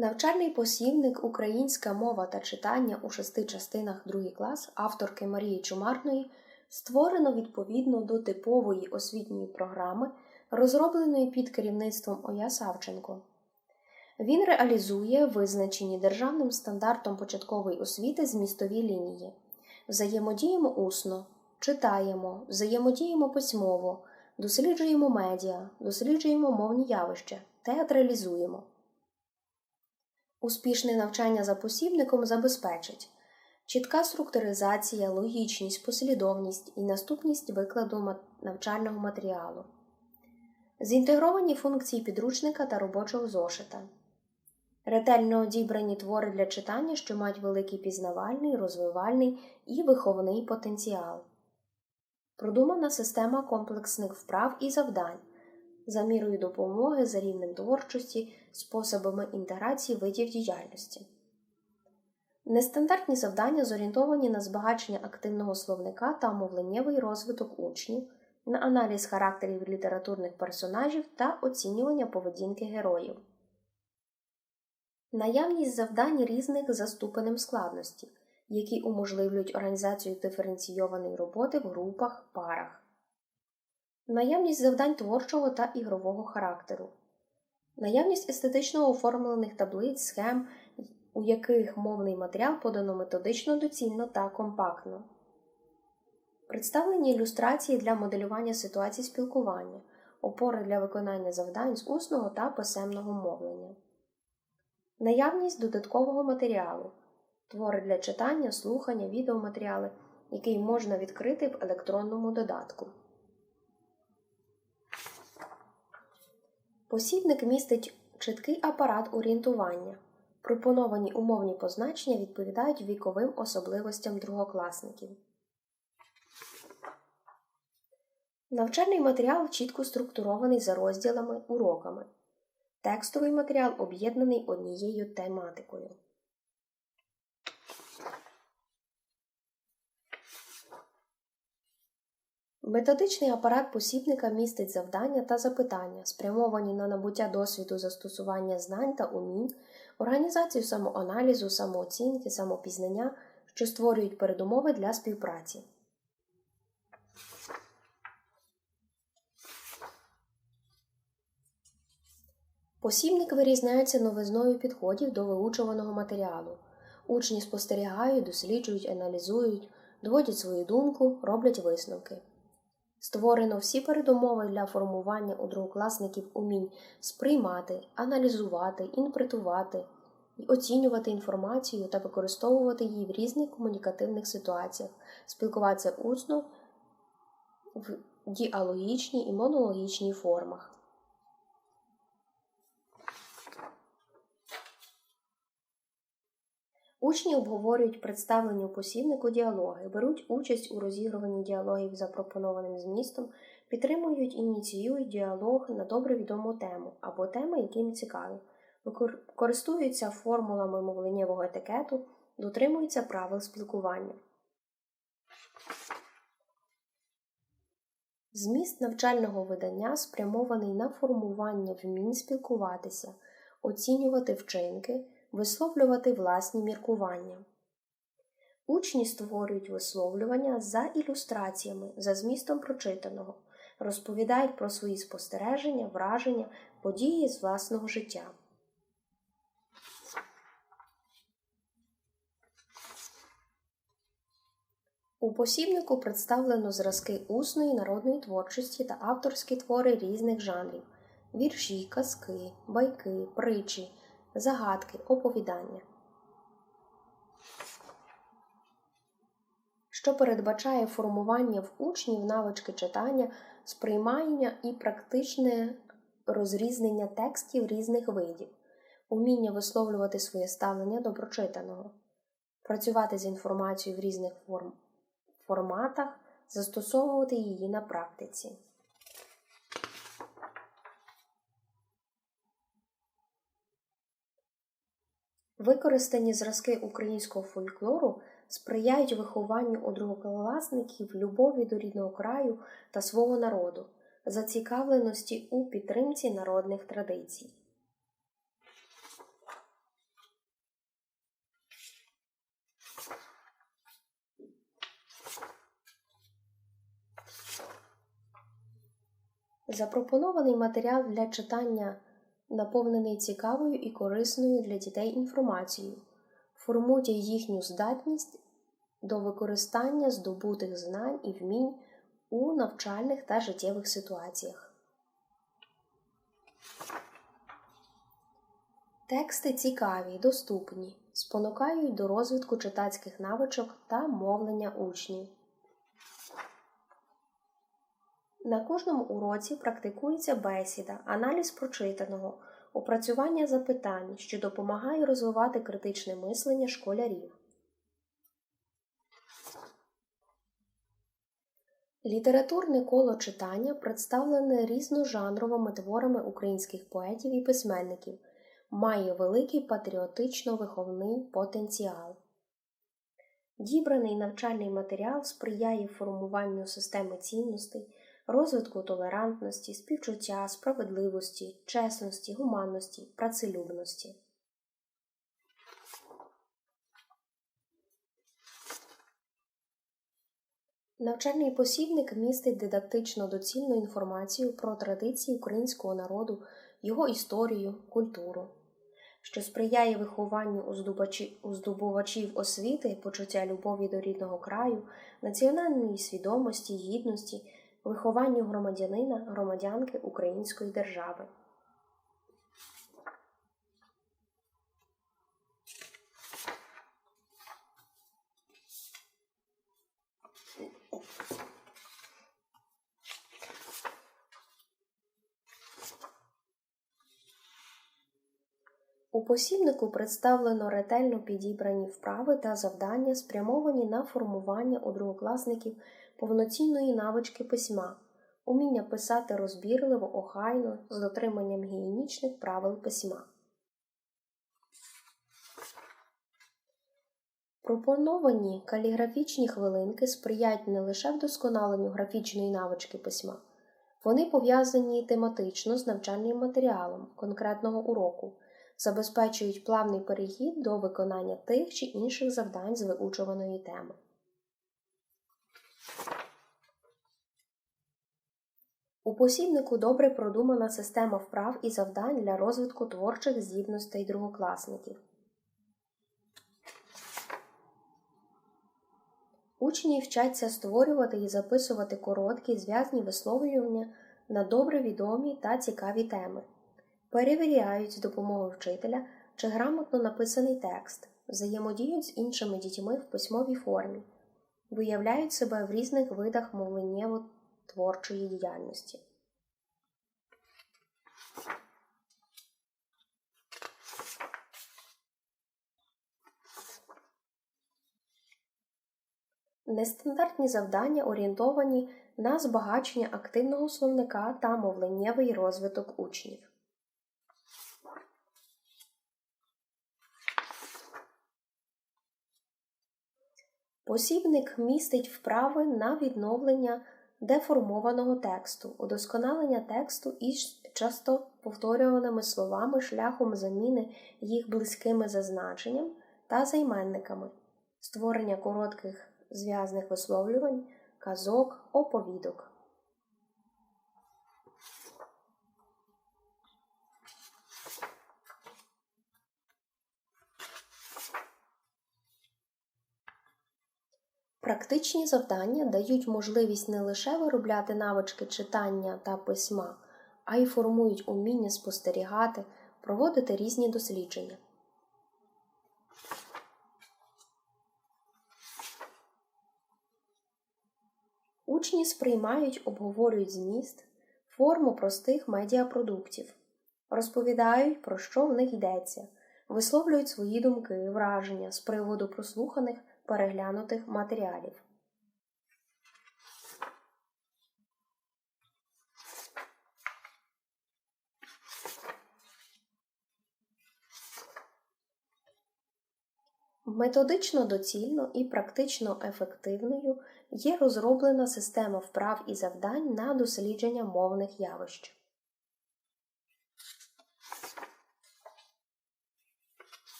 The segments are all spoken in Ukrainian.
Навчальний посібник Українська мова та читання у шести частинах другий клас авторки Марії Чумарної створено відповідно до типової освітньої програми, розробленої під керівництвом Оя Савченко. Він реалізує визначені державним стандартом початкової освіти змістові лінії. Взаємодіємо усно, читаємо, взаємодіємо письмово, досліджуємо медіа, досліджуємо мовні явища, театралізуємо. Успішне навчання за посібником забезпечить чітка структуризація, логічність, послідовність і наступність викладу навчального матеріалу, зінтегровані функції підручника та робочого зошита, ретельно одібрані твори для читання, що мають великий пізнавальний, розвивальний і виховний потенціал, продумана система комплексних вправ і завдань за мірою допомоги за рівнем творчості, способами інтеграції видів діяльності. Нестандартні завдання зорієнтовані на збагачення активного словника та мовленнєвий розвиток учнів, на аналіз характерів літературних персонажів та оцінювання поведінки героїв. Наявність завдань різних за ступенем складності, які уможливлюють організацію диференційованої роботи в групах, парах наявність завдань творчого та ігрового характеру, наявність естетично оформлених таблиць, схем, у яких мовний матеріал подано методично доцільно та компактно, представлені ілюстрації для моделювання ситуацій спілкування, опори для виконання завдань з усного та писемного мовлення, наявність додаткового матеріалу, твори для читання, слухання, відеоматеріали, який можна відкрити в електронному додатку. Посібник містить чіткий апарат орієнтування. Пропоновані умовні позначення відповідають віковим особливостям другокласників. Навчальний матеріал чітко структурований за розділами уроками. Текстовий матеріал об'єднаний однією тематикою. Методичний апарат посібника містить завдання та запитання, спрямовані на набуття досвіду застосування знань та умінь, організацію самоаналізу, самооцінки, самопізнання, що створюють передумови для співпраці. Посібник вирізняється новизною підходів до виучуваного матеріалу. Учні спостерігають, досліджують, аналізують, доводять свою думку, роблять висновки. Створено всі передумови для формування у другокласників умінь сприймати, аналізувати, інтерпретувати і оцінювати інформацію та використовувати її в різних комунікативних ситуаціях, спілкуватися усно в діалогічній і монологічній формах. Учні обговорюють представлені у посібнику діалоги, беруть участь у розігруванні діалогів запропонованим змістом, підтримують і ініціюють діалог на добре відому тему або теми, які їм цікаві, користуються формулами мовленнєвого етикету, дотримуються правил спілкування. Зміст навчального видання спрямований на формування вмінь спілкуватися, оцінювати вчинки висловлювати власні міркування. Учні створюють висловлювання за ілюстраціями, за змістом прочитаного, розповідають про свої спостереження, враження, події з власного життя. У посібнику представлено зразки усної народної творчості та авторські твори різних жанрів вірші, казки, байки, притчі, загадки, оповідання, що передбачає формування в учнів навички читання, сприймання і практичне розрізнення текстів різних видів, уміння висловлювати своє ставлення до прочитаного, працювати з інформацією в різних форм, форматах, застосовувати її на практиці. Використані зразки українського фольклору сприяють вихованню у другокласників любові до рідного краю та свого народу, зацікавленості у підтримці народних традицій. Запропонований матеріал для читання наповнений цікавою і корисною для дітей інформацією, формує їхню здатність до використання здобутих знань і вмінь у навчальних та життєвих ситуаціях. Тексти цікаві, доступні, спонукають до розвитку читацьких навичок та мовлення учнів. На кожному уроці практикується бесіда, аналіз прочитаного, опрацювання запитань, що допомагає розвивати критичне мислення школярів. Літературне коло читання представлене різножанровими творами українських поетів і письменників, має великий патріотично-виховний потенціал. Дібраний навчальний матеріал сприяє формуванню системи цінностей, розвитку толерантності, співчуття, справедливості, чесності, гуманності, працелюбності. Навчальний посібник містить дидактично доцільну інформацію про традиції українського народу, його історію, культуру, що сприяє вихованню у здобувачів освіти, почуття любові до рідного краю, національної свідомості, гідності, вихованню громадянина, громадянки Української держави. У посібнику представлено ретельно підібрані вправи та завдання, спрямовані на формування у другокласників повноцінної навички письма, уміння писати розбірливо, охайно, з дотриманням гігієнічних правил письма. Пропоновані каліграфічні хвилинки сприяють не лише вдосконаленню графічної навички письма, вони пов'язані тематично з навчальним матеріалом конкретного уроку забезпечують плавний перехід до виконання тих чи інших завдань з виучуваної теми. У посібнику добре продумана система вправ і завдань для розвитку творчих здібностей другокласників. Учні вчаться створювати і записувати короткі зв'язні висловлювання на добре відомі та цікаві теми перевіряють з допомогою вчителя, чи грамотно написаний текст, взаємодіють з іншими дітьми в письмовій формі, виявляють себе в різних видах мовленнєво творчої діяльності. Нестандартні завдання орієнтовані на збагачення активного словника та мовленнєвий розвиток учнів. Посібник містить вправи на відновлення деформованого тексту, удосконалення тексту із часто повторюваними словами шляхом заміни їх близькими зазначенням та займенниками, створення коротких зв'язних висловлювань, казок, оповідок. Практичні завдання дають можливість не лише виробляти навички читання та письма, а й формують уміння спостерігати, проводити різні дослідження. Учні сприймають, обговорюють зміст, форму простих медіапродуктів, розповідають, про що в них йдеться, висловлюють свої думки, враження з приводу прослуханих переглянутих матеріалів. Методично доцільно і практично ефективною є розроблена система вправ і завдань на дослідження мовних явищ.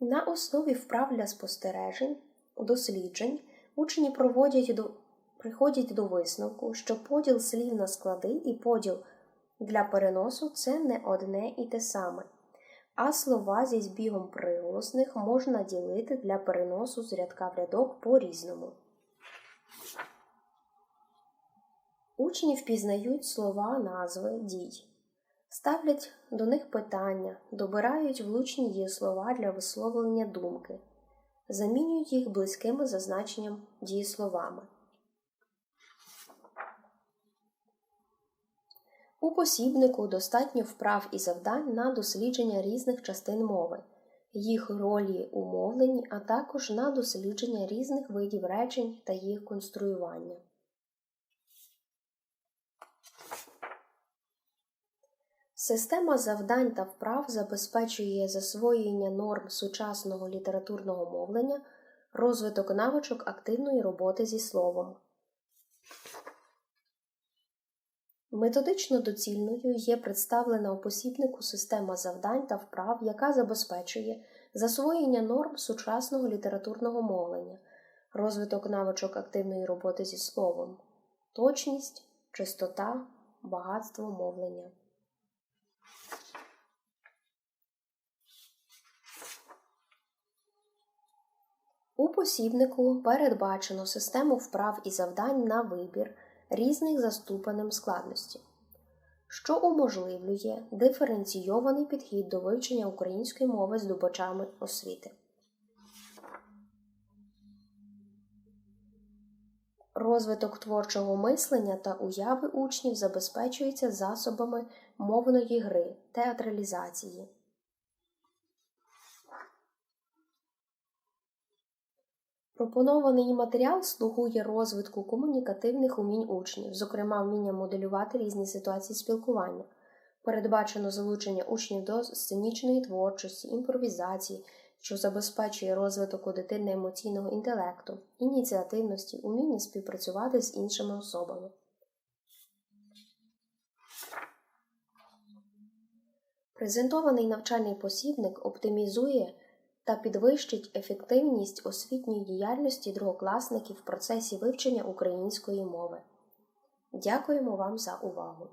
На основі вправ для спостережень, досліджень учні проводять приходять до висновку, що поділ слів на склади і поділ для переносу це не одне і те саме, а слова зі збігом приголосних можна ділити для переносу з рядка в рядок по-різному. Учні впізнають слова, назви, дій, ставлять до них питання, добирають влучні дієслова для висловлення думки, замінюють їх близькими за значенням дієсловами. У посібнику достатньо вправ і завдань на дослідження різних частин мови, їх ролі у мовленні, а також на дослідження різних видів речень та їх конструювання. Система завдань та вправ забезпечує засвоєння норм сучасного літературного мовлення, розвиток навичок активної роботи зі словом. Методично доцільною є представлена у посібнику система завдань та вправ, яка забезпечує засвоєння норм сучасного літературного мовлення, розвиток навичок активної роботи зі словом, точність, чистота, багатство мовлення. У посібнику передбачено систему вправ і завдань на вибір різних за ступенем складності, що уможливлює диференційований підхід до вивчення української мови здобувачами освіти. Розвиток творчого мислення та уяви учнів забезпечується засобами мовної гри, театралізації. Пропонований матеріал слугує розвитку комунікативних умінь учнів, зокрема вміння моделювати різні ситуації спілкування. Передбачено залучення учнів до сценічної творчості, імпровізації, що забезпечує розвиток у дитини емоційного інтелекту, ініціативності, уміння співпрацювати з іншими особами. Презентований навчальний посібник оптимізує та підвищить ефективність освітньої діяльності другокласників в процесі вивчення української мови. Дякуємо вам за увагу!